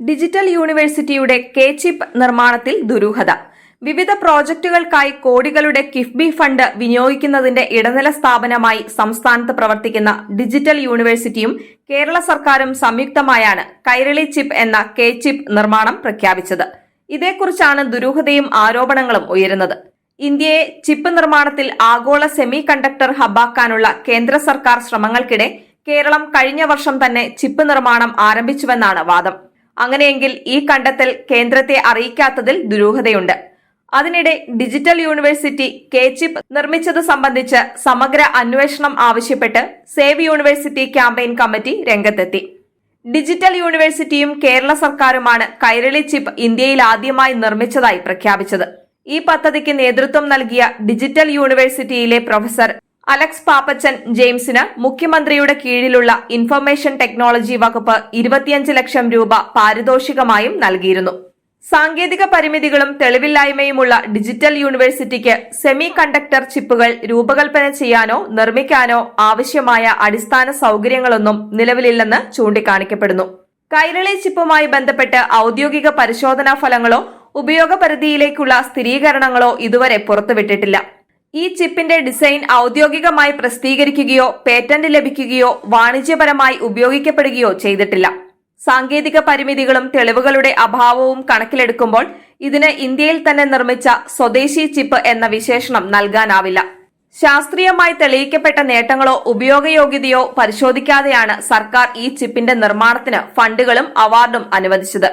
Digital യൂണിവേഴ്സിറ്റിയുടെ K chip നിർമ്മാണത്തിൽ ദുരൂഹത. വിവിധ പ്രോജക്റ്റുകൾക്കായി കോടികളുടെ കിഫ്ബി ഫണ്ട് വിനിയോഗിക്കുന്നതിന്റെ ഇടനില സ്ഥാപനമായി സംസ്ഥാനത്ത് പ്രവർത്തിക്കുന്ന ഡിജിറ്റൽ യൂണിവേഴ്സിറ്റിയും കേരള സർക്കാരും സംയുക്തമായാണ് കൈരളി ചിപ്പ് എന്ന കെ ചിപ്പ് നിർമ്മാണം പ്രഖ്യാപിച്ചത്. ഇതേക്കുറിച്ചാണ് ദുരൂഹതയും ആരോപണങ്ങളും ഉയരുന്നത്. ഇന്ത്യയെ ചിപ്പ് നിർമ്മാണത്തിൽ ആഗോള സെമി കണ്ടക്ടർ ഹബ്ബാക്കാനുള്ള കേന്ദ്ര സർക്കാർ ശ്രമങ്ങൾക്കിടെ കേരളം കഴിഞ്ഞ വർഷം തന്നെ ചിപ്പ് നിർമ്മാണം ആരംഭിച്ചുവെന്നാണ് വാദം. അങ്ങനെയെങ്കിൽ ഈ കണ്ടെത്തൽ കേന്ദ്രത്തെ അറിയിക്കാത്തതിൽ ദുരൂഹതയുണ്ട്. അതിനിടെ ഡിജിറ്റൽ യൂണിവേഴ്സിറ്റി കെ ചിപ്പ് നിർമ്മിച്ചത് സംബന്ധിച്ച് സമഗ്ര അന്വേഷണം ആവശ്യപ്പെട്ട് സേവ് യൂണിവേഴ്സിറ്റി ക്യാമ്പയിൻ കമ്മിറ്റി രംഗത്തെത്തി. ഡിജിറ്റൽ യൂണിവേഴ്സിറ്റിയും കേരള സർക്കാരുമാണ് കൈരളി ചിപ്പ് ഇന്ത്യയിൽ ആദ്യമായി നിർമ്മിച്ചതായി പ്രഖ്യാപിച്ചത്. ഈ പദ്ധതിക്ക് നേതൃത്വം നൽകിയ ഡിജിറ്റൽ യൂണിവേഴ്സിറ്റിയിലെ പ്രൊഫസർ അലക്സ് പാപ്പച്ചൻ ജെയിംസിന് മുഖ്യമന്ത്രിയുടെ കീഴിലുള്ള ഇൻഫർമേഷൻ ടെക്നോളജി വകുപ്പ് ഇരുപത്തിയഞ്ച് ലക്ഷം രൂപ പാരിതോഷികമായും നൽകിയിരുന്നു. സാങ്കേതിക പരിമിതികളും തെളിവില്ലായ്മയുമുള്ള ഡിജിറ്റൽ യൂണിവേഴ്സിറ്റിക്ക് സെമി കണ്ടക്ടർ ചിപ്പുകൾ രൂപകൽപ്പന ചെയ്യാനോ നിർമ്മിക്കാനോ ആവശ്യമായ അടിസ്ഥാന സൗകര്യങ്ങളൊന്നും നിലവിലില്ലെന്ന് ചൂണ്ടിക്കാണിക്കപ്പെടുന്നു. കൈരളി ചിപ്പുമായി ബന്ധപ്പെട്ട് ഔദ്യോഗിക പരിശോധനാ ഫലങ്ങളോ ഉപയോഗപരിധിയിലേക്കുള്ള സ്ഥിരീകരണങ്ങളോ ഇതുവരെ പുറത്തുവിട്ടിട്ടില്ല. ഈ ചിപ്പിന്റെ ഡിസൈൻ ഔദ്യോഗികമായി പ്രസിദ്ധീകരിക്കുകയോ പേറ്റന്റ് ലഭിക്കുകയോ വാണിജ്യപരമായി ഉപയോഗിക്കപ്പെടുകയോ ചെയ്തിട്ടില്ല. സാങ്കേതിക പരിമിതികളും തെളിവുകളുടെ അഭാവവും കണക്കിലെടുക്കുമ്പോൾ ഇതിന് ഇന്ത്യയിൽ തന്നെ നിർമ്മിച്ച സ്വദേശി ചിപ്പ് എന്ന വിശേഷണം നൽകാനാവില്ല. ശാസ്ത്രീയമായി തെളിയിക്കപ്പെട്ട നേട്ടങ്ങളോ ഉപയോഗയോഗ്യതയോ പരിശോധിക്കാതെയാണ് സർക്കാർ ഈ ചിപ്പിന്റെ നിർമ്മാണത്തിന് ഫണ്ടുകളും അവാർഡും അനുവദിച്ചത്.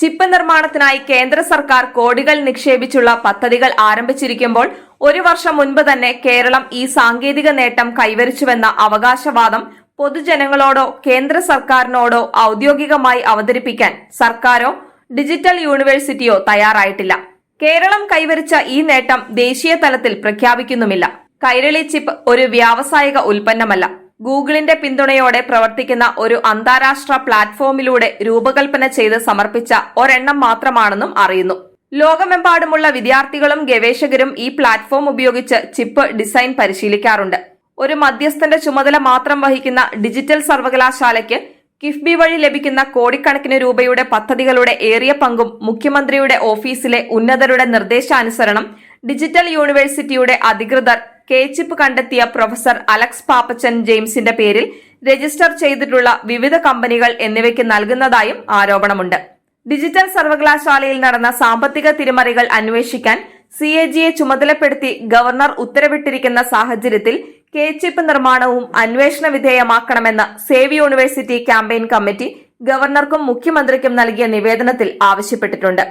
ചിപ്പ് നിർമ്മാണത്തിനായി കേന്ദ്ര സർക്കാർ കോടികൾ നിക്ഷേപിച്ചുള്ള പദ്ധതികൾ ആരംഭിച്ചിരിക്കുമ്പോൾ ഒരു വർഷം മുൻപ് തന്നെ കേരളം ഈ സാങ്കേതിക നേട്ടം കൈവരിച്ചുവെന്ന അവകാശവാദം പൊതുജനങ്ങളോടോ കേന്ദ്ര സർക്കാരിനോടോ ഔദ്യോഗികമായി അവതരിപ്പിക്കാൻ സർക്കാരോ ഡിജിറ്റൽ യൂണിവേഴ്സിറ്റിയോ തയ്യാറായിട്ടില്ല. കേരളം കൈവരിച്ച ഈ നേട്ടം ദേശീയ തലത്തിൽ പ്രഖ്യാപിക്കുന്നുമില്ല. കൈരളി ചിപ്പ് ഒരു വ്യാവസായിക ഉൽപ്പന്നമല്ല. ഗൂഗിളിന്റെ പിന്തുണയോടെ പ്രവർത്തിക്കുന്ന ഒരു അന്താരാഷ്ട്ര പ്ലാറ്റ്ഫോമിലൂടെ രൂപകൽപ്പന ചെയ്ത് സമർപ്പിച്ച ഒരെണ്ണം മാത്രമാണെന്നും അറിയുന്നു. ലോകമെമ്പാടുമുള്ള വിദ്യാർത്ഥികളും ഗവേഷകരും ഈ പ്ലാറ്റ്ഫോം ഉപയോഗിച്ച് ചിപ്പ് ഡിസൈൻ പരിശീലിക്കാറുണ്ട്. ഒരു മധ്യസ്ഥന്റെ ചുമതല മാത്രം വഹിക്കുന്ന ഡിജിറ്റൽ സർവകലാശാലയ്ക്ക് കിഫ്ബി വഴി ലഭിക്കുന്ന കോടിക്കണക്കിന് രൂപയുടെ പദ്ധതികളുടെ ഏറിയ പങ്കും മുഖ്യമന്ത്രിയുടെ ഓഫീസിലെ ഉന്നതരുടെ നിർദ്ദേശാനുസരണം ഡിജിറ്റൽ യൂണിവേഴ്സിറ്റിയുടെ അധികൃതർ കെ ചിപ്പ് കണ്ടെത്തിയ പ്രൊഫസർ അലക്സ് പാപ്പച്ചൻ ജെയിംസിന്റെ പേരിൽ രജിസ്റ്റർ ചെയ്തിട്ടുള്ള വിവിധ കമ്പനികൾ എന്നിവയ്ക്ക് നൽകുന്നതായും ആരോപണമുണ്ട്. ഡിജിറ്റൽ സർവകലാശാലയിൽ നടന്ന സാമ്പത്തിക തിരിമറികൾ അന്വേഷിക്കാൻ സി എ ജിയെ ചുമതലപ്പെടുത്തി ഗവർണർ ഉത്തരവിട്ടിരിക്കുന്ന സാഹചര്യത്തിൽ കേച്ചിപ്പ് നിർമ്മാണവും അന്വേഷണ വിധേയമാക്കണമെന്ന് സേവ് യൂണിവേഴ്സിറ്റി ക്യാമ്പയിൻ കമ്മിറ്റി ഗവർണർക്കും മുഖ്യമന്ത്രിക്കും നൽകിയ നിവേദനത്തിൽ ആവശ്യപ്പെട്ടിട്ടുണ്ട്.